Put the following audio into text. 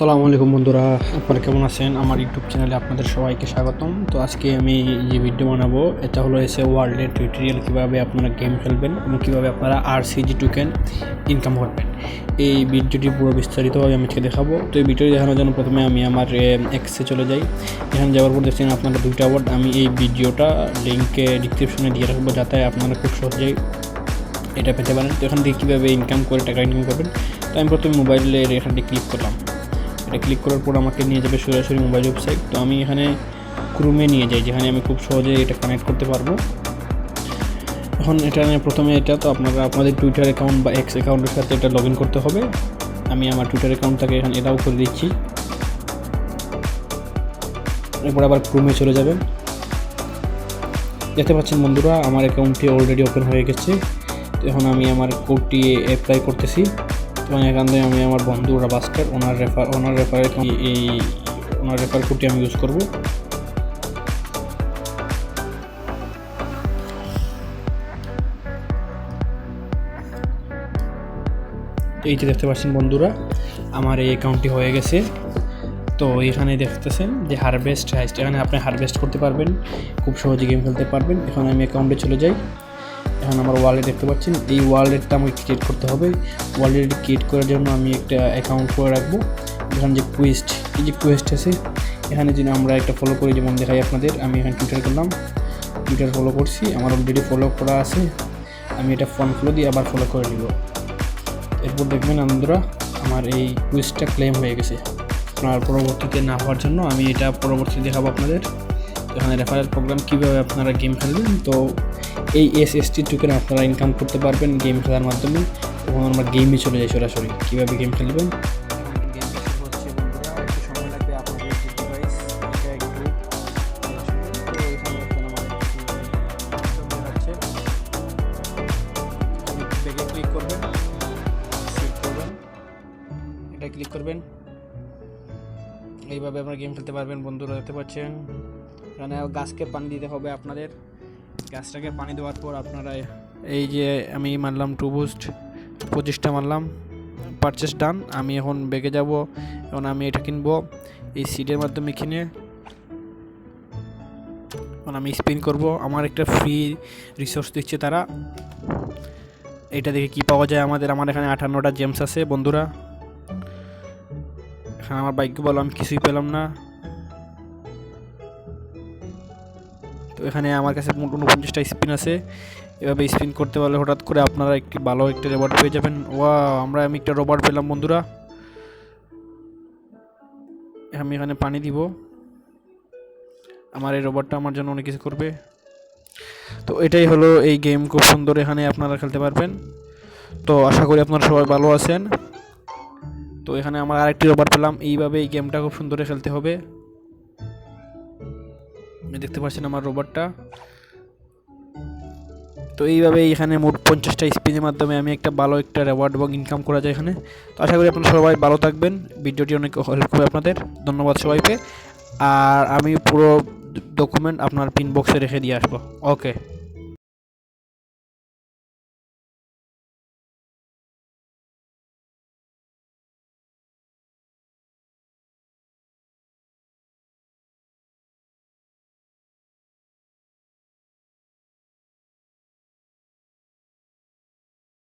সালামু আলাইকুম বন্ধুরা, আপনারা কেমন আছেন? আমার ইউটিউব চ্যানেলে আপনাদের সবাইকে স্বাগতম। তো আজকে আমি যে ভিডিও বানাবো, এটা হলো এসে ওয়ার্ল্ডের টিউটোরিয়াল কীভাবে আপনারা গেম খেলবেন এবং কীভাবে আপনারা আর সিজি টোকেন ইনকাম করবেন। এই ভিডিওটি পুরো বিস্তারিতভাবে আমি আজকে দেখাবো। তো এই ভিডিওটি দেখানোর জন্য প্রথমে আমি আমার এক্সে চলে যাই। এখানে যাওয়ার পর দেখছেন আপনারা দুইটা ওয়ার্ড আমি এই ভিডিওটা লিঙ্কে ডিসক্রিপশনে দিয়ে রাখব যাতে আপনারা খুব সহজেই এটা পেতে পারেন। তো এখান থেকে কীভাবে ইনকাম করে টাকা ইনকাম করবেন, তো আমি প্রথমে মোবাইলের এখানটি ক্লিক করলাম। এটা ক্লিক করার পর আমাকে নিয়ে যাবে সরাসরি মোবাইল ওয়েবসাইট তো আমি এখানে ক্রুমে নিয়ে যাই, যেখানে আমি খুব সহজে এটা কানেক্ট করতে পারব। এখন এটা প্রথমে এটা, তো আপনারা আপনাদের টুইটার অ্যাকাউন্ট বা এক্স অ্যাকাউন্টের সাথে এটা লগ করতে হবে। আমি আমার টুইটার অ্যাকাউন্টটাকে এখানে এটাও করে দিচ্ছি। এরপর আবার ক্রুমে চলে যাবেন দেখতে পাচ্ছেন বন্ধুরা, আমার অ্যাকাউন্টটি অলরেডি ওপেন হয়ে গেছে। এখন আমি আমার কোডটি অ্যাপ্লাই করতেছি। এবং এখান থেকে আমি আমার বন্ধু রাবাস্টার ওনার রেফার ওনার রেফার এই, ওনার রেফার কোডটি আমি ইউজ করব। এই যে দেখতে পাচ্ছেন বন্ধুরা, আমার এই অ্যাকাউন্টটি হয়ে গেছে। তো এখানে দেখতেছেন যে হারভেস্ট হাইস্ট, এখানে আপনি হারভেস্ট করতে পারবেন, খুব সহজে গেম খেলতে পারবেন। এখন আমি অ্যাকাউন্টে চলে যাই। এখন আমার ওয়ালেট দেখতে পাচ্ছেন। এই ওয়ালেটটা আমাকে ক্রিয়েট করতে হবে। ওয়ালেট ক্রিয়েট করার জন্য আমি একটা অ্যাকাউন্ট করে রাখব। এখানে যে কুইস্ট এই যে কুইস্ট আছে, এখানে যদি আমরা একটা ফলো করি, যেমন দেখাই আপনাদের। আমি এখানে টুইটার করলাম। টুইটার ফলো করছি। আমার অলরেডি ফলো করা আছে। আমি এটা ফোন ফলো দিয়ে আবার ফলো করে নিব। এরপর দেখবেন বন্ধুরা আমার এই কুইজটা ক্লেম হয়ে গেছে। আপনার পরবর্তীতে না হওয়ার জন্য আমি এটা পরবর্তীতে দেখাবো আপনাদের। এখানে রেফারেল প্রোগ্রাম কীভাবে আপনারা গেম খেলবেন? তো এই এস এস টি টোকেন আপনারা ইনকাম করতে পারবেন গেম খেলার মাধ্যমে। এবং আমরা গেমে চলে যাই সরাসরি। কীভাবে গেম খেলবেন? ক্লিক করবেন। এইভাবে আপনারা গেম খেলতে পারবেন, বন্ধুরা দেখতে পাচ্ছেন। এখানে গাছকে পানি দিতে হবে আপনাদের। গাছটাকে পানি দেওয়ার পর আপনারা এই যে আমি মারলাম টু বুস্ট, পঁচিশটা মারলাম পারচেস ডান আমি এখন বেগে যাব, এখন আমি এটা কিনবো, এই সিডের মাধ্যমে কিনে, এখন আমি স্পিন করব, আমার একটা ফ্রি রিসোর্স দিচ্ছে তারা। এটা দেখে কি পাওয়া যায় আমাদের, আমার এখানে আটান্নটা জেমস আছে, বন্ধুরা। এখানে আমার বাইক বলো আমি কিছুই পেলাম না। তো এখানে আমার কাছে উনপঞ্চাশটা স্পিন আছে। এভাবে স্পিন করতে পারলে হঠাৎ করে আপনারা একটি ভালো একটা রোবট পেয়ে যাবেন। ওয়া আমরা আমি একটা রোবট পেলাম, বন্ধুরা। আমি এখানে পানি দিব। আমার এই রোবটটা আমার জন্য অনেক কিছু করবে। তো এটাই হলো এই গেম খুব সুন্দর এখানে আপনারা খেলতে পারবেন। তো আশা করি আপনারা সবাই ভালো আছেন। তো এখানে আমার আরেকটি রোবট পেলাম। এইভাবে এই গেমটা খুব সুন্দরে খেলতে হবে। দেখতে পাচ্ছেন আমার রোবটটা তো এইভাবে এখানে মোট পঞ্চাশটা স্পিনের মাধ্যমে আমি একটা ভালো একটা রেওয়ার্ড এবং ইনকাম করা যায় এখানে। তো আশা করি আপনারা সবাই ভালো থাকবেন। ভিডিওটি অনেক হেল্প করবে আপনাদের। ধন্যবাদ সবাইকে। আর আমি পুরো ডকুমেন্ট আপনার পিন বক্সে রেখে দিয়ে আসব। ওকে